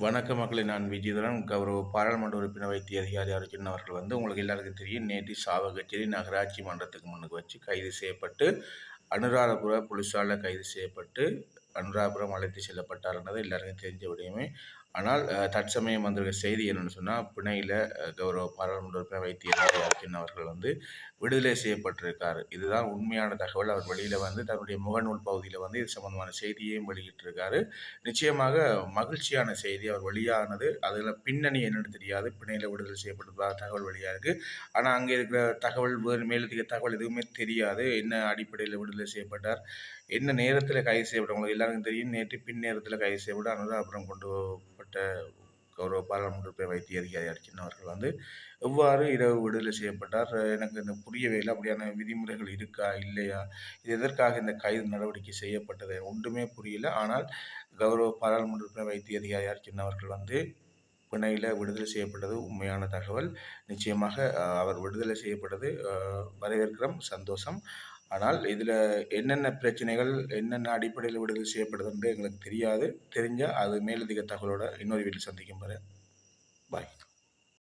வணக்க மக்களை நான் விஜயதரன் கௌரவ பாராளுமன்ற உறுப்பினர் வைத்திய அதிகாரி அர்ஜுன் அவர்கள் வந்து உங்களுக்கு எல்லாருக்கும் தெரியும் நேற்று சாவகச்சேரி நகராட்சி மன்றத்துக்கு முன்னுக்கு வச்சு கைது செய்யப்பட்டு அனுராதபுர போலீஸால் கைது செய்யப்பட்டு அனுராபுரம் அழைத்து செல்லப்பட்டார் என்பது எல்லாருக்கும் தெரிஞ்ச விடயமே. ஆனால் தற்சமயம் வந்திருக்க செய்தி என்னென்னு சொன்னால் பிணையில் கௌரவ பாராளுமன்ற உறுப்பினர் வைத்தியர் அர்ஜுன் அவர்கள் வந்து விடுதலை செய்யப்பட்டிருக்கார். இதுதான் உண்மையான தகவல். அவர் வெளியில் வந்து தன்னுடைய முகநூல் பகுதியில் வந்து இது சம்பந்தமான செய்தியையும் வெளியிட்டிருக்காரு. நிச்சயமாக மகிழ்ச்சியான செய்தி. அவர் வெளியானது அதில் பின்னணி என்னென்னு தெரியாது. பிணையில் விடுதலை செய்யப்பட்டிருப்பதாக தகவல் வெளியாக இருக்குது ஆனால் அங்கே இருக்கிற தகவல் வேறு மேலதிக தகவல் எதுவுமே தெரியாது. என்ன அடிப்படையில் விடுதலை செய்யப்பட்டார்? என்ன நேரத்தில் கைது செய்யப்பட்டவங்களுக்கு எல்லாருக்கும் தெரியும். நேற்று பின் நேரத்தில் கைது செய்யப்பட்டு அனுராபுரம் கொண்டு போகப்பட்ட கௌரவ பாராளுமன்ற வைத்திய அதிகாரி அர்ச்சனா அவர்கள் வந்து எவ்வாறு இரவு விடுதலை செய்யப்பட்டார்? எனக்கு இந்த புரியவே இல்லை. அப்படியான விதிமுறைகள் இருக்கா? இல்லையா? இது எதற்காக இந்த கைது நடவடிக்கை செய்யப்பட்டது? ஒன்றுமே புரியல. ஆனால் கௌரவ பாராளுமன்ற வைத்திய அதிகாரி அர்ச்சனா அவர்கள் வந்து பிணையில் விடுதலை செய்யப்பட்டது உண்மையான தகவல். நிச்சயமாக அவர் விடுதலை செய்யப்பட்டது வரவேற்கிறோம். சந்தோஷம். ஆனால் இதில் என்னென்ன பிரச்சனைகள் என்னென்ன அடிப்படையில் விடுதலை செய்யப்படுதுன்றது எங்களுக்கு தெரியாது. தெரிஞ்சால் அது மேலதிக தகவலோட இன்னொரு வீட்டில் சந்திக்கும் பாரு பாய்